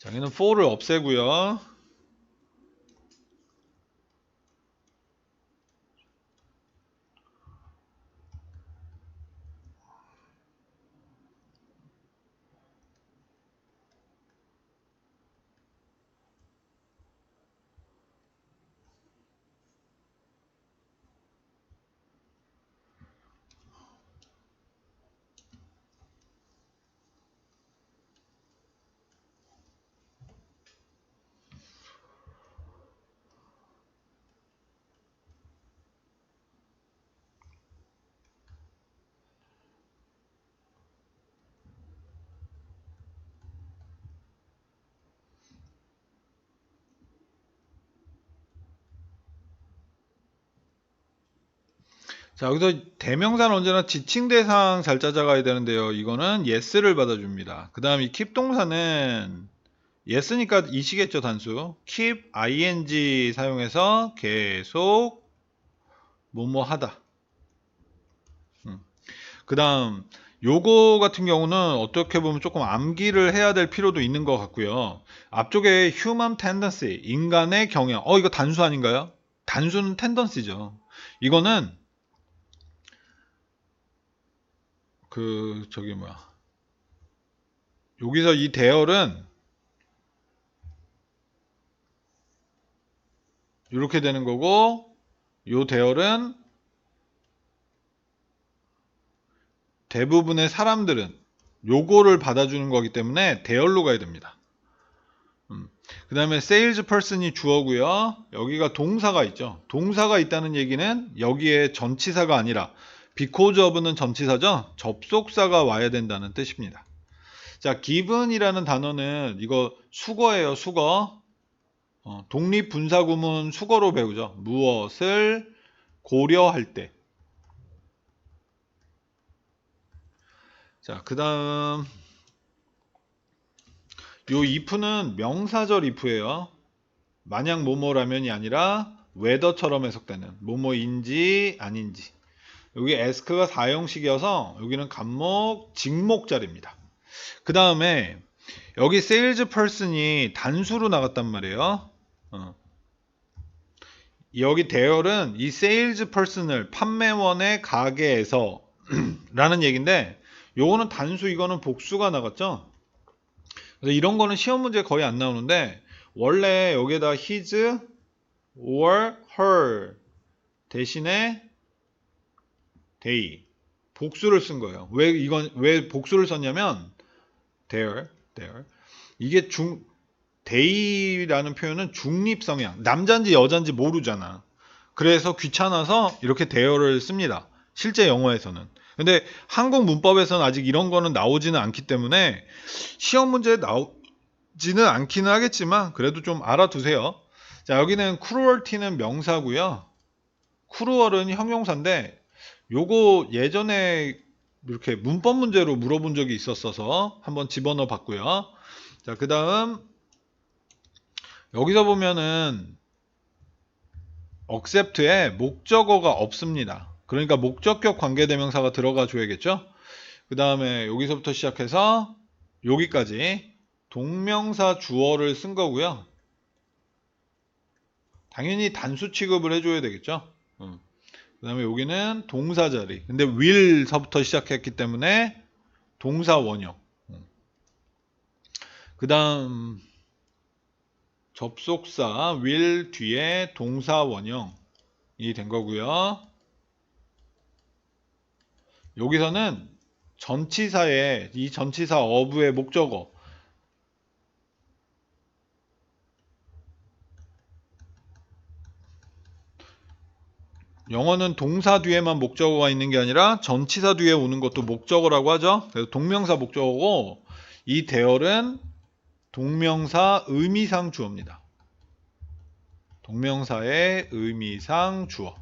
자, 여기는 for를 없애고요. 자, 여기서 대명사는 언제나 지칭 대상 잘 찾아가야 되는데요. 이거는 yes를 받아줍니다. 그 다음 이 keep 동사는 yes니까 이시겠죠, 단수. keep ing 사용해서 계속 뭐뭐 하다. 그 다음 요거 같은 경우는 어떻게 보면 조금 암기를 해야 될 필요도 있는 것 같고요. 앞쪽에 human tendency, 인간의 경향. 어, 이거 단수 아닌가요? 단수는 tendency죠. 이거는 그 저기 뭐야 여기서 이 대열은 이렇게 되는 거고 요 대열은 대부분의 사람들은 요거를 받아주는 거기 때문에 대열로 가야 됩니다. 그 다음에 sales person이 주어고요. 여기가 동사가 있죠. 동사가 있다는 얘기는 여기에 전치사가 아니라 because of는 전치사죠. 접속사가 와야 된다는 뜻입니다. 자, given이라는 단어는 이거 수거예요, 수거. 어, 독립 분사구문 수거로 배우죠. 무엇을 고려할 때. 자, 그 다음 요 if는 명사절 if예요. 만약 뭐뭐라면이 아니라 whether처럼 해석되는 뭐뭐인지 아닌지. 여기 ask가 사형식이어서 여기는 간목 직목 자리입니다. 그 다음에 여기 sales person이 단수로 나갔단 말이에요. 어. 여기 대열은 이 sales person을 판매원의 가게에서 라는 얘기인데 요거는 단수 이거는 복수가 나갔죠. 그래서 이런 거는 시험 문제 거의 안 나오는데 원래 여기에다 his or her 대신에 they 복수를 쓴 거예요. 왜 이건 왜 복수를 썼냐면 their their 이게 중 they라는 표현은 중립성이야. 남자인지 여자인지 모르잖아. 그래서 귀찮아서 이렇게 there를 씁니다. 실제 영어에서는. 근데 한국 문법에서는 아직 이런 거는 나오지는 않기 때문에 시험 문제에 나오지는 않기는 하겠지만 그래도 좀 알아두세요. 자, 여기는 cruelty는 명사고요. cruel은 형용사인데 요거 예전에 이렇게 문법 문제로 물어본 적이 있었어서 한번 집어넣어 봤고요. 자, 그 다음 여기서 보면은 accept에 목적어가 없습니다. 그러니까 목적격 관계대명사가 들어가 줘야겠죠? 그 다음에 여기서부터 시작해서 여기까지 동명사 주어를 쓴 거고요. 당연히 단수 취급을 해줘야 되겠죠? 그 다음에 여기는 동사 자리. 근데 will서부터 시작했기 때문에 동사 원형. 그 다음 접속사 will 뒤에 동사 원형이 된 거고요. 여기서는 전치사의 이 전치사 어부의 목적어 영어는 동사 뒤에만 목적어가 있는 게 아니라 전치사 뒤에 오는 것도 목적어라고 하죠. 그래서 동명사 목적어고 이 대열은 동명사 의미상 주어입니다. 동명사의 의미상 주어.